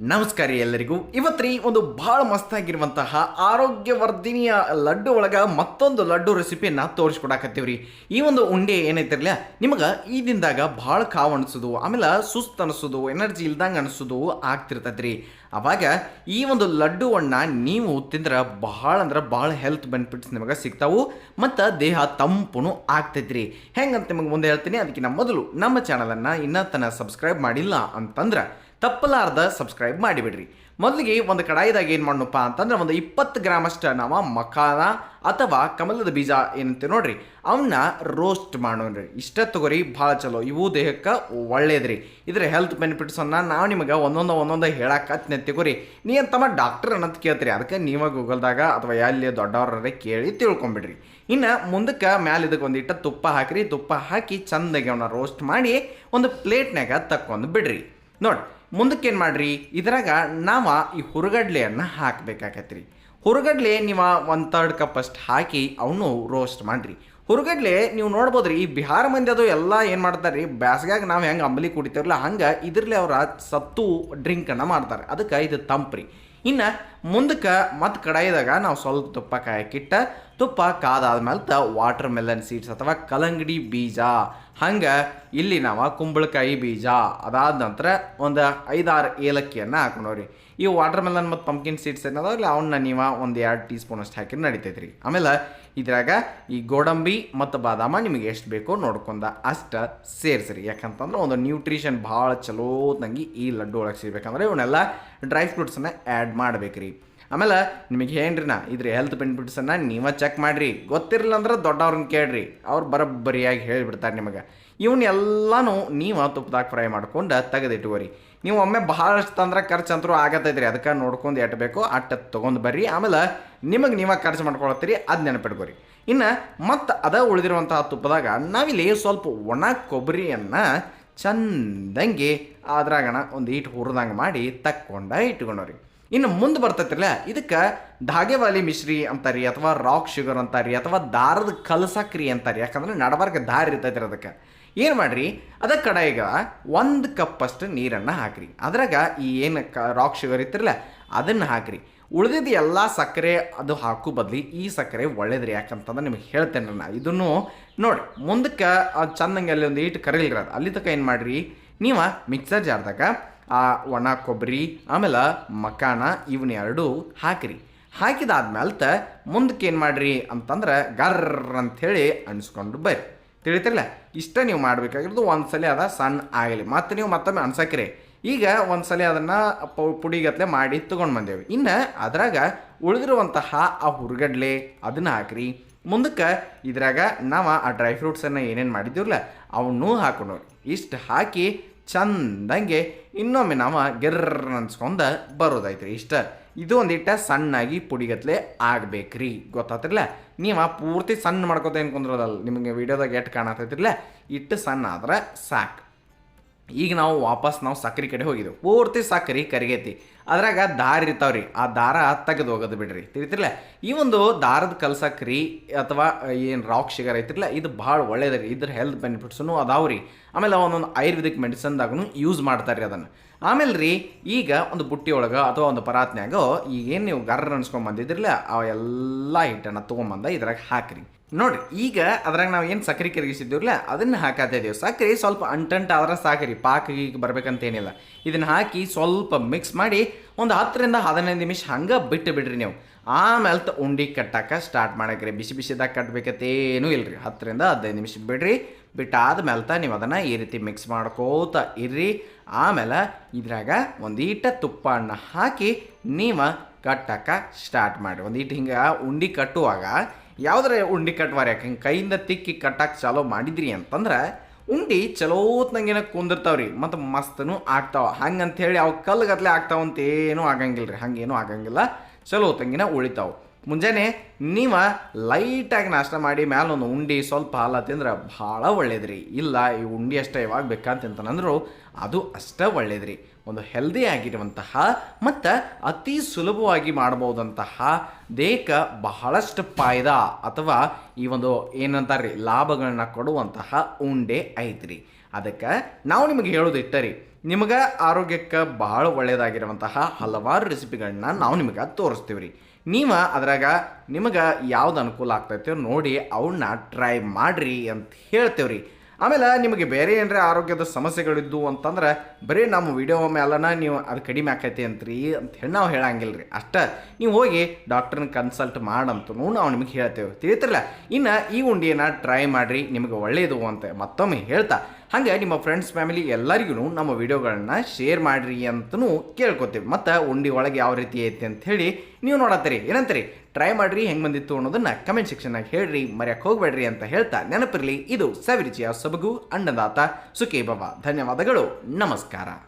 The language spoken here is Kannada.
ನಮಸ್ಕಾರ ರೀ ಎಲ್ಲರಿಗೂ. ಇವತ್ತ್ರಿ ಒಂದು ಭಾಳ ಮಸ್ತಾಗಿರುವಂತಹ ಆರೋಗ್ಯವರ್ಧಿನಿಯ ಲಡ್ಡು ಒಳಗೆ ಮತ್ತೊಂದು ಲಡ್ಡು ರೆಸಿಪಿಯನ್ನು ರೀ ಈ ಒಂದು ಉಂಡೆ ಏನೈತಿರಲಿಲ್ಲ ನಿಮಗೆ ಈ ದಿನದಾಗ ಭಾಳ ಕಾವು ಅನಿಸೋದು, ಆಮೇಲೆ ಸುಸ್ತು ಅನಿಸೋದು, ಎನರ್ಜಿ ಇಲ್ದಂಗೆ ಅನಿಸೋದು ಆಗ್ತಿರ್ತೈತ್ರಿ ಅವಾಗ ಈ ಒಂದು ಲಡ್ಡುವನ್ನು ನೀವು ತಿಂದ್ರೆ ಭಾಳ ಅಂದ್ರೆ ಭಾಳ ಹೆಲ್ತ್ ಬೆನಿಫಿಟ್ಸ್ ನಿಮಗೆ ಸಿಗ್ತಾವು, ಮತ್ತು ದೇಹ ತಂಪುನು ಆಗ್ತೈತ್ರಿ. ಹೆಂಗಂತ ನಿಮಗೆ ಮುಂದೆ ಹೇಳ್ತೀನಿ ಅದಕ್ಕಿಂತ ಮೊದಲು ನಮ್ಮ ಚಾನಲನ್ನು ಇನ್ನೂ ತನಕ ಸಬ್ಸ್ಕ್ರೈಬ್ ಮಾಡಿಲ್ಲ ಅಂತಂದ್ರೆ ತಪ್ಪಲಾರ್ದ ಸಬ್ಸ್ಕ್ರೈಬ್ ಮಾಡಿಬಿಡ್ರಿ. ಮೊದಲಿಗೆ ಒಂದು ಕಡಾಯಿದಾಗ ಏನು ಮಾಡಪ್ಪ ಅಂತಂದ್ರೆ ಒಂದು ಇಪ್ಪತ್ತು ಗ್ರಾಮಷ್ಟು ನಾವು ಮಖಾನ ಅಥವಾ ಕಮಲದ ಬೀಜ ಏನಂತ ನೋಡ್ರಿ. ಅವನ್ನ ರೋಸ್ಟ್ ಮಾಡೋಣ್ರಿ. ಇಷ್ಟ ತಗೋರಿ, ಭಾಳ ಚಲೋ. ಇವು ದೇಹಕ್ಕೆ ಒಳ್ಳೇದ್ರಿ. ಇದ್ರ ಹೆಲ್ತ್ ಬೆನಿಫಿಟ್ಸನ್ನು ನಾವು ನಿಮಗೆ ಒಂದೊಂದು ಒಂದೊಂದು ಹೇಳಕ್ಕೆ ತಗೋರಿ. ನೀ ಅಂತಮ್ಮ ಡಾಕ್ಟರ್ ಅನ್ನೋದು ಕೇಳ್ತೀರಿ. ಅದಕ್ಕೆ ನೀವು ಗೂಗಲ್ದಾಗ ಅಥವಾ ಎಲ್ಲಿ ದೊಡ್ಡವ್ರೇ ಕೇಳಿ ತಿಳ್ಕೊಂಬಿಡ್ರಿ. ಇನ್ನು ಮುಂದಕ್ಕೆ ಮ್ಯಾಲ ಇದಕ್ಕೆ ಒಂದಿಟ್ಟು ತುಪ್ಪ ಹಾಕಿರಿ. ತುಪ್ಪ ಹಾಕಿ ಚಂದಾಗಿ ಅವನ್ನ ರೋಸ್ಟ್ ಮಾಡಿ ಒಂದು ಪ್ಲೇಟ್ನಾಗ ತಕ್ಕೊಂಡು ಬಿಡ್ರಿ. ನೋಡಿ ಮುಂದಕ್ಕೆ ಏನು ಮಾಡ್ರಿ ಇದ್ರಾಗ ನಾವು ಈ ಹುರುಗಡ್ಲೆಯನ್ನು ರೀ ಹುರುಗಡ್ಲೆ ನೀವು ಒಂದು ತರ್ಡ್ ಕಪ್ ಅಷ್ಟು ಹಾಕಿ ಅವನು ರೋಸ್ಟ್ ಮಾಡಿರಿ. ಹುರುಗಡ್ಲೆ, ನೀವು ನೋಡ್ಬೋದ್ರಿ, ಈ ಬಿಹಾರ ಮಂದಿ ಅದು ಎಲ್ಲ ಏನು ಮಾಡ್ತಾರೆ ರೀ ಬ್ಯಾಸ್ಗ್ಯಾಗ ನಾವು ಹೆಂಗೆ ಅಂಬಲಿ ಕುಡಿತೀವಲ್ಲ ಹಂಗೆ ಇದ್ರಲ್ಲಿ ಅವ್ರ ಸತ್ತು ಡ್ರಿಂಕನ್ನು ಮಾಡ್ತಾರೆ. ಅದಕ್ಕೆ ಇದು ತಂಪ್ರಿ ಇನ್ನು ಮುಂದಕ್ಕೆ ಮತ್ತು ಕಡಾಯಿದಾಗ ನಾವು ಸ್ವಲ್ಪ ತುಪ್ಪ ಕಾಯಕ್ಕಿಟ್ಟ ತುಪ್ಪ ಕಾದಾದ್ಮೇಲೆ ವಾಟರ್ ಮೆಲನ್ ಸೀಡ್ಸ್ ಅಥವಾ ಕಲಂಗಡಿ ಬೀಜ. ಹಂಗೆ ಇಲ್ಲಿ ನಾವು ಕುಂಬಳಕಾಯಿ ಬೀಜ ಅದಾದ ನಂತರ ಒಂದು ಐದಾರು ಏಲಕ್ಕಿಯನ್ನು ಹಾಕೊಂಡವ್ರಿ. ಈ ವಾಟರ್ ಮೆಲನ್ ಮತ್ತು ಪಂಪ್ಕಿನ್ ಸೀಡ್ಸ್ ಏನಾದ್ರೆ ಅವನ್ನ ನೀವು ಒಂದು ಎರಡು ಟೀ ಸ್ಪೂನ್ ಅಷ್ಟು ಹಾಕಿ ನಡಿತೈತೆ ರೀ ಆಮೇಲೆ ಇದ್ರಾಗ ಈ ಗೋಡಂಬಿ ಮತ್ತು ಬಾದಾಮ ನಿಮಗೆ ಎಷ್ಟು ಬೇಕೋ ನೋಡ್ಕೊಂಡ ಅಷ್ಟು ಸೇರಿಸ್ರಿ. ಯಾಕಂತಂದ್ರೆ ಒಂದು ನ್ಯೂಟ್ರಿಷನ್ ಭಾಳ ಚಲೋ ತಂಗಿ ಈ ಲಡ್ಡು ಒಳಗೆ ಸಿಗ್ಬೇಕಂದ್ರೆ ಇವನ್ನೆಲ್ಲ ಡ್ರೈ ಫ್ರೂಟ್ಸನ್ನು ಆ್ಯಡ್ ಮಾಡ್ಬೇಕ್ರಿ. ಆಮೇಲೆ ನಿಮಗೆ ಏನ್ರಿ ನಾ, ಇದ್ರ ಹೆಲ್ತ್ ಬೆನಿಫಿಟ್ಸನ್ನು ನೀವೇ ಚೆಕ್ ಮಾಡಿರಿ. ಗೊತ್ತಿರಲಿಲ್ಲ ಅಂದ್ರೆ ದೊಡ್ಡವ್ರನ್ನ ಕೇಳ್ರಿ. ಅವ್ರು ಬರೋಬ್ಬರಿಯಾಗಿ ಹೇಳಿಬಿಡ್ತಾರೆ ನಿಮಗೆ. ಇವನ್ನೆಲ್ಲನೂ ನೀವು ತುಪ್ಪದಾಗ ಫ್ರೈ ಮಾಡ್ಕೊಂಡು ತೆಗೆದಿಟ್ಕೋರಿ. ನೀವು ಒಮ್ಮೆ ಭಾಳಷ್ಟು ತಂದ್ರೆ ಖರ್ಚು ಅಂತರೂ ಆಗತ್ತೈತ್ರಿ ಅದಕ್ಕೆ ನೋಡ್ಕೊಂಡು ಎಟ್ಟಬೇಕು ಅಟ್ಟ ತೊಗೊಂಡು ಬರ್ರಿ. ಆಮೇಲೆ ನಿಮಗೆ ನೀವು ಖರ್ಚು ಮಾಡ್ಕೊಳತ್ತೀರಿ, ಅದು ನೆನಪಿಟ್ಕೋರಿ. ಇನ್ನು ಮತ್ತು ಅದ ಉಳಿದಿರುವಂತಹ ತುಪ್ಪದಾಗ ನಾವಿಲ್ಲಿ ಸ್ವಲ್ಪ ಒಣ ಕೊಬ್ಬರಿಯನ್ನು ಚಂದಂಗೆ ಅದ್ರಾಗಣ ಒಂದು ಈಟು ಹುರಿದಂಗೆ ಮಾಡಿ ತಕ್ಕೊಂಡ ಇಟ್ಕೊಂಡವ್ರಿ. ಇನ್ನು ಮುಂದೆ ಬರ್ತೈತ್ರಿಲ್ಲ, ಇದಕ್ಕೆ ಧಾಗೆವಾಲಿ ಮಿಶ್ರಿ ಅಂತಾರೆ, ಅಥವಾ ರಾಕ್ ಶುಗರ್ ಅಂತಾರೆ, ಅಥವಾ ದಾರದ ಕಲಸಕ್ರಿ ಅಂತಾರಿ. ಯಾಕಂದ್ರೆ ನಡಬಾರ್ಕ ದಾರಿ ಇರ್ತೈತಿ ಅದಕ್ಕೆ. ಏನು ಮಾಡ್ರಿ? ಅದಕ್ಕೆ ಕಡಾಯಿಗ ಒಂದು ಕಪ್ಪಷ್ಟು ನೀರನ್ನು ಹಾಕ್ರಿ. ಅದ್ರಾಗ ಈ ಏನು ಕ ರಾಕ್ ಶುಗರ್ ಇತ್ತಿರಲ್ಲ, ಅದನ್ನು ಹಾಕ್ರಿ. ಉಳಿದಿದ್ದು ಎಲ್ಲ ಸಕ್ಕರೆ ಅದು ಹಾಕೋ ಬದಲಿ ಈ ಸಕ್ಕರೆ ಒಳ್ಳೇದ್ರಿ. ಯಾಕಂತಂದ್ರೆ ನಿಮಗೆ ಹೇಳ್ತೇನೆ ನಾನು ಇದನ್ನು ನೋಡಿ ಮುಂದಕ್ಕೆ ಅದು ಚಂದಂಗೆ ಅಲ್ಲಿ ಒಂದು ಈಟು ಕರೀಲಿರೋದು ಅಲ್ಲಿ ತನಕ ಏನು ಮಾಡ್ರಿ? ನೀವು ಮಿಕ್ಸರ್ ಜಾರ್ದಾಗ ಆ ಒಣ ಕೊಬ್ಬರಿ ಆಮೇಲೆ ಮಕಾನ ಇವನ್ನ ಎರಡು ಹಾಕಿರಿ. ಹಾಕಿದಾದ್ಮೇಲೆ ಮುಂದಕ್ಕೆ ಏನು ಮಾಡ್ರಿ ಅಂತಂದ್ರೆ ಗರ್ರ ಅಂಥೇಳಿ ಅನ್ಸ್ಕೊಂಡು ಬರ್ರಿ ತಿಳಿತಿರಲ್ಲ ಇಷ್ಟ ನೀವು ಮಾಡಬೇಕಾಗಿರೋದು ಒಂದ್ಸಲ ಅದ ಸಣ್ಣ ಆಗಲಿ. ಮತ್ತು ನೀವು ಮತ್ತೊಮ್ಮೆ ಅನ್ಸಕ್ರಿ ಈಗ ಒಂದ್ಸಲ ಅದನ್ನು ಪುಡಿಗತ್ಲೆ ಮಾಡಿ ತೊಗೊಂಡು ಬಂದೇವೆ. ಇನ್ನು ಅದ್ರಾಗ ಉಳಿದಿರುವಂತಹ ಆ ಹುರ್ಗಡ್ಲೆ ಅದನ್ನು ಹಾಕ್ರಿ. ಮುಂದಕ್ಕೆ ಇದ್ರಾಗ ನಾವು ಆ ಡ್ರೈ ಫ್ರೂಟ್ಸನ್ನು ಏನೇನು ಮಾಡಿದ್ದೀವಲ್ಲ ಅವನ್ನೂ ಹಾಕೊಂಡು ಇಷ್ಟು ಹಾಕಿ ಚಂದಂಗೆ ಇನ್ನೊಮ್ಮೆ ನಾವು ಗೆರ್ರ ಅನ್ಸ್ಕೊಂಡ ಬರೋದೈತ್ರಿ ಇಷ್ಟ. ಇದು ಒಂದಿಟ್ಟ ಸಣ್ಣಾಗಿ ಪುಡಿಗತ್ಲೆ ಆಗ್ಬೇಕ್ರಿ. ಗೊತ್ತಾತಿರ್ಲ ನೀವು ಪೂರ್ತಿ ಸಣ್ಣ ಮಾಡ್ಕೋತ ಏನು ಕುಂದ್ರದಲ್ಲ ನಿಮಗೆ ವಿಡಿಯೋದಾಗ ಎಟ್ಟು ಕಾಣತೈತಿರ್ಲ ಇಟ್ಟು ಸಣ್ಣ ಆದ್ರೆ ಸಾಕು. ಈಗ ನಾವು ವಾಪಸ್ ನಾವು ಸಕ್ರೆ ಕಡೆ ಹೋಗಿದ್ದೆವು. ಪೂರ್ತಿ ಸಕ್ರೆ ಕರಿಗೈತಿ. ಅದ್ರಾಗ ದಾರ ಇರ್ತಾವ್ರಿ. ಆ ದಾರ ತೆಗೆದು ಹೋಗೋದು ಬಿಡ್ರಿ. ತಿಳಿತಿರ್ಲ? ಈ ಒಂದು ದಾರದ ಕಲ್ಸಕ್ರಿ ಅಥವಾ ಏನು ರಾಕ್ ಶಿಗರ್ ಐತಿರ್ಲ, ಇದು ಭಾಳ ಒಳ್ಳೇದ್ರಿ. ಇದ್ರ ಹೆಲ್ತ್ ಬೆನಿಫಿಟ್ಸ್ನು ಅದಾವ್ರಿ. ಆಮೇಲೆ ಒಂದೊಂದು ಆಯುರ್ವೇದಿಕ್ ಮೆಡಿಸನ್ದಾಗೂ ಯೂಸ್ ಮಾಡ್ತಾರೆ ಅದನ್ನು. ಆಮೇಲೆ ರೀ ಈಗ ಒಂದು ಬುಟ್ಟಿ ಒಳಗೆ ಅಥವಾ ಒಂದು ಪರಾತ್ನ್ಯಾಗ, ಈಗೇನು ನೀವು ಗರ್ರ ಅನ್ಸ್ಕೊಂಡ್ ಬಂದಿದ್ರಲ್ಲ ಆ ಎಲ್ಲ ಹಿಟ್ಟನ್ನು ತೊಗೊಂಬಂದ ಇದ್ರಾಗ ಹಾಕ್ರಿ. ನೋಡ್ರಿ ಈಗ ಅದ್ರಾಗ ನಾವು ಏನು ಸಕ್ಕರೆ ಕರಗಿಸಿದ್ದೀವ್ರಲ್ಲ, ಅದನ್ನು ಹಾಕಾತ ಇದೀವಿ. ಸಕ್ಕರೆ ಸ್ವಲ್ಪ ಅಂಟಂಟ ಆದ್ರೆ ಸಾಕ್ರಿ, ಪಾಕ ಈಗ ಬರ್ಬೇಕಂತ ಏನಿಲ್ಲ ಇದನ್ನು ಹಾಕಿ ಸ್ವಲ್ಪ ಮಿಕ್ಸ್ ಮಾಡಿ ಒಂದು ಹತ್ತರಿಂದ ಹದಿನೈದು ನಿಮಿಷ ಹಂಗೆ ಬಿಟ್ಟು ಬಿಡ್ರಿ ನೀವು. ಆಮೇಲೆ ತ ಉಂಡಿ ಕಟ್ಟಕ್ಕೆ ಸ್ಟಾರ್ಟ್ ಮಾಡಕ್ರಿ. ಬಿಸಿ ಬಿಸಿದಾಗ ಕಟ್ಟಬೇಕತ್ತೇನೂ ಇಲ್ರಿ. ಹತ್ತರಿಂದ ಹದಿನೈದು ನಿಮಿಷ ಬಿಡ್ರಿ. ಬಿಟ್ಟಾದ ತ ನೀವು ಅದನ್ನು ಈ ರೀತಿ ಮಿಕ್ಸ್ ಮಾಡ್ಕೋತ ಇರ್ರಿ. ಆಮೇಲೆ ಇದ್ರಾಗ ಒಂದೀಟ ತುಪ್ಪ ಹಾಕಿ ನೀವು ಕಟ್ಟಕ್ಕೆ ಸ್ಟಾರ್ಟ್ ಮಾಡಿ. ಇಟ್ಟು ಹಿಂಗೆ ಉಂಡಿ ಕಟ್ಟುವಾಗ ಯಾವುದ್ರ ಉಂಡಿ ಕಟ್ಟುವಾರ ಯಾಕೆ? ಹಿಂಗೆ ಕೈಯಿಂದ ತಿಕ್ಕಿ ಕಟ್ಟಕ್ಕೆ ಚಾಲೋ ಮಾಡಿದ್ರಿ ಅಂತಂದ್ರೆ ಉಂಡಿ ಚಲೋತ್ನಂಗೇನ ಕುಂದಿರ್ತಾವ್ರಿ, ಮತ್ತು ಮಸ್ತನು ಆಗ್ತಾವ. ಹೇಳಿ ಅವು ಕಲ್ಲುಗತ್ಲೆ ಆಗ್ತಾವಂತೇನೂ ಆಗಂಗಿಲ್ಲ ರೀ ಹಂಗೇನೂ ಆಗಂಗಿಲ್ಲ. ಚಲೋ ತಂಗಿನ ಉಳಿತಾವು. ಮುಂಜಾನೆ ನೀವು ಲೈಟಾಗಿ ನಾಷ್ಟ ಮಾಡಿ ಮ್ಯಾಲ ಒಂದು ಉಂಡಿ, ಸ್ವಲ್ಪ ಹಾಲ ತಿಂದ್ರೆ ಭಾಳ ಒಳ್ಳೇದ್ರಿ. ಇಲ್ಲ, ಈ ಉಂಡಿ ಅಷ್ಟೇ ಯಾವಾಗ ಬೇಕಂತಂತಂದ್ರು ಅದು ಅಷ್ಟೇ ಒಳ್ಳೇದ್ರಿ. ಒಂದು ಹೆಲ್ದಿ ಆಗಿರುವಂತಹ ಮತ್ತು ಅತಿ ಸುಲಭವಾಗಿ ಮಾಡಬಹುದಂತಹ ದೇಹಕ್ಕೆ ಬಹಳಷ್ಟು ಪಾಯ್ದ ಅಥವಾ ಈ ಒಂದು ಏನಂತಾರೆ ಲಾಭಗಳನ್ನ ಕೊಡುವಂತಹ ಉಂಡೆ ಐತ್ರಿ. ಅದಕ್ಕೆ ನಾವು ನಿಮಗೆ ಹೇಳೋದು ಇಟ್ಟರಿ, ನಿಮಗೆ ಆರೋಗ್ಯಕ್ಕೆ ಬಹಳ ಒಳ್ಳೆಯದಾಗಿರುವಂತಹ ಹಲವಾರು ರೆಸಿಪಿಗಳನ್ನ ನಾವು ನಿಮಗೆ ತೋರಿಸ್ತೀವಿ ರೀ ನೀವು ಅದ್ರಾಗ ನಿಮಗೆ ಯಾವ್ದು ಅನುಕೂಲ ಆಗ್ತೈತೆ ನೋಡಿ ಅವನ್ನ ಟ್ರೈ ಮಾಡ್ರಿ ಅಂತ ಹೇಳ್ತೇವೆ ರೀ ಆಮೇಲೆ ನಿಮಗೆ ಬೇರೆ ಏನರ ಆರೋಗ್ಯದ ಸಮಸ್ಯೆಗಳಿದ್ದು ಅಂತಂದ್ರೆ, ಬರೀ ನಮ್ಮ ವಿಡಿಯೋ ಮೇಲನ ನೀವು ಅದು ಕಡಿಮೆ ಆಕೈತಿ ಅಂತ್ರಿ ಅಂತ ಹೇಳಿ ನಾವು ಹೇಳಂಗಿಲ್ಲ ರೀ ಅಷ್ಟೇ, ನೀವು ಹೋಗಿ ಡಾಕ್ಟ್ರನ್ನ ಕನ್ಸಲ್ಟ್ ಮಾಡಂತೂ ನಾವು ನಿಮಗೆ ಹೇಳ್ತೇವೆ. ತಿಳಿತಿರಲ್ಲ ಇನ್ನು ಈ ಉಂಡಿಯನ್ನು ಟ್ರೈ ಮಾಡಿರಿ, ನಿಮಗೆ ಒಳ್ಳೆಯದು ಅಂತ ಮತ್ತೊಮ್ಮೆ ಹೇಳ್ತಾ, ಹಾಗೆ ನಿಮ್ಮ ಫ್ರೆಂಡ್ಸ್ ಫ್ಯಾಮಿಲಿ ಎಲ್ಲರಿಗೂ ನಮ್ಮ ವಿಡಿಯೋಗಳನ್ನ ಶೇರ್ ಮಾಡಿರಿ ಅಂತಲೂ ಕೇಳ್ಕೊತೀವಿ. ಮತ್ತು ಉಂಡಿ ಒಳಗೆ ಯಾವ ರೀತಿ ಐತಿ ಅಂತ ಹೇಳಿ ನೀವು ನೋಡತ್ತೀರಿ. ಏನಂತೀರಿ? ಟ್ರೈ ಮಾಡಿರಿ, ಹೆಂಗೆ ಬಂದಿತ್ತು ಅನ್ನೋದನ್ನ ಕಮೆಂಟ್ ಸೆಕ್ಷನ್ನಾಗ ಹೇಳ್ರಿ, ಮರ್ಯಾಕೆ ಹೋಗ್ಬೇಡ್ರಿ ಅಂತ ಹೇಳ್ತಾ ನೆನಪಿರಲಿ, ಇದು ಸವಿರುಚಿಯ ಸೊಬಗು, ಅಣ್ಣದಾತ ಭವ ಧನ್ಯವಾದಗಳು, ನಮಸ್ಕಾರ.